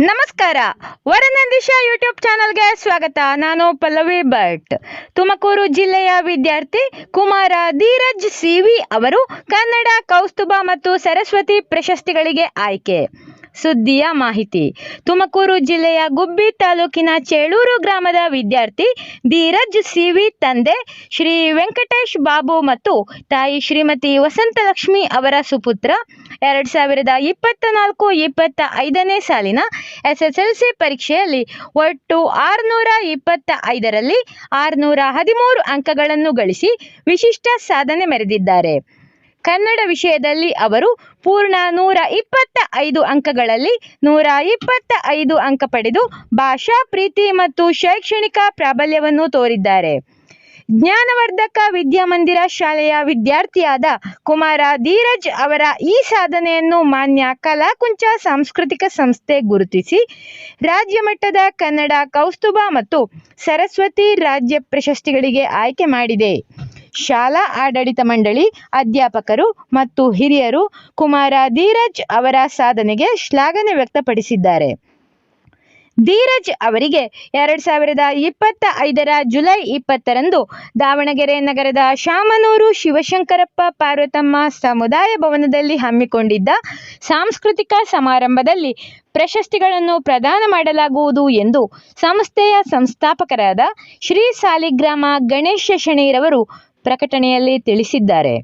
ನಮಸ್ಕಾರ. ವರನಂದಿಶ ಯೂಟ್ಯೂಬ್ ಚಾನಲ್ಗೆ ಸ್ವಾಗತ. ನಾನು ಪಲ್ಲವಿ ಭಟ್. ತುಮಕೂರು ಜಿಲ್ಲೆಯ ವಿದ್ಯಾರ್ಥಿ ಕುಮಾರ ಧೀರಜ್ ಸಿವಿ ಅವರು ಕನ್ನಡ, ಕೌಸ್ತುಭ ಮತ್ತು ಸರಸ್ವತಿ ಪ್ರಶಸ್ತಿಗಳಿಗೆ ಆಯ್ಕೆ. ಸುದ್ದಿಯ ಮಾಹಿತಿ. ತುಮಕೂರು ಜಿಲ್ಲೆಯ ಗುಬ್ಬಿ ತಾಲೂಕಿನ ಚೇಳೂರು ಗ್ರಾಮದ ವಿದ್ಯಾರ್ಥಿ ಧೀರಜ್ ಸಿವಿ ತಂದೆ ಶ್ರೀ ವೆಂಕಟೇಶ್ ಬಾಬು ಮತ್ತು ತಾಯಿ ಶ್ರೀಮತಿ ವಸಂತಲಕ್ಷ್ಮಿ ಅವರ ಸುಪುತ್ರ ಎರಡು ಸಾವಿರದ ಇಪ್ಪತ್ತ ನಾಲ್ಕು ಇಪ್ಪತ್ತ ಐದನೇ ಸಾಲಿನ ಎಸ್ ಎಸ್ ಎಲ್ ಸಿ ಪರೀಕ್ಷೆಯಲ್ಲಿ ಒಟ್ಟು ಆರುನೂರ ಇಪ್ಪತ್ತ ಐದರಲ್ಲಿ ಆರುನೂರ ಹದಿಮೂರು ಅಂಕಗಳನ್ನು ಗಳಿಸಿ ವಿಶಿಷ್ಟ ಸಾಧನೆ ಮೆರೆದಿದ್ದಾರೆ. ಕನ್ನಡ ವಿಷಯದಲ್ಲಿ ಅವರು ಪೂರ್ಣ ನೂರ ಇಪ್ಪತ್ತ ಐದು ಅಂಕಗಳಲ್ಲಿ ನೂರ ಇಪ್ಪತ್ತ ಐದು ಅಂಕ ಪಡೆದು ಭಾಷಾ, ಪ್ರೀತಿ ಮತ್ತು ಶೈಕ್ಷಣಿಕ ಪ್ರಾಬಲ್ಯವನ್ನು ತೋರಿದ್ದಾರೆ. ಜ್ಞಾನವರ್ಧಕ ವಿದ್ಯಾಮಂದಿರ ಶಾಲೆಯ ವಿದ್ಯಾರ್ಥಿಯಾದ ಕುಮಾರ ಧೀರಜ್ ಅವರ ಈ ಸಾಧನೆಯನ್ನು ಮಾನ್ಯ ಕಲಾಕುಂಚ ಸಾಂಸ್ಕೃತಿಕ ಸಂಸ್ಥೆ ಗುರುತಿಸಿ, ರಾಜ್ಯ ಮಟ್ಟದ ಕನ್ನಡ ಕೌಸ್ತುಭ ಮತ್ತು ಸರಸ್ವತಿ ರಾಜ್ಯ ಪ್ರಶಸ್ತಿಗಳಿಗೆ ಆಯ್ಕೆ ಮಾಡಿದೆ. ಶಾಲಾ ಆಡಳಿತ ಮಂಡಳಿ ಅಧ್ಯಾಪಕರು ಮತ್ತು ಹಿರಿಯರು ಕುಮಾರ ಧೀರಜ್ ಅವರ ಸಾಧನೆಗೆ ಶ್ಲಾಘನೆ ವ್ಯಕ್ತಪಡಿಸಿದ್ದಾರೆ. ಧೀರಜ್ ಅವರಿಗೆ ಎರಡ್ ಸಾವಿರದ ಇಪ್ಪತ್ತ ಐದರ ಜುಲೈ ಇಪ್ಪತ್ತರಂದು ದಾವಣಗೆರೆ ನಗರದ ಶಾಮನೂರು ಶಿವಶಂಕರಪ್ಪ ಪಾರ್ವತಮ್ಮ ಸಮುದಾಯ ಭವನದಲ್ಲಿ ಹಮ್ಮಿಕೊಂಡಿದ್ದ ಸಾಂಸ್ಕೃತಿಕ ಸಮಾರಂಭದಲ್ಲಿ ಪ್ರಶಸ್ತಿಗಳನ್ನು ಪ್ರದಾನ ಮಾಡಲಾಗುವುದು ಎಂದು ಸಂಸ್ಥೆಯ ಸಂಸ್ಥಾಪಕರಾದ ಶ್ರೀ ಸಾಲಿಗ್ರಾಮ ಗಣೇಶ ಶೆಣೈರವರು ಪ್ರಕಟಣೆಯಲ್ಲಿ ತಿಳಿಸಿದ್ದಾರೆ.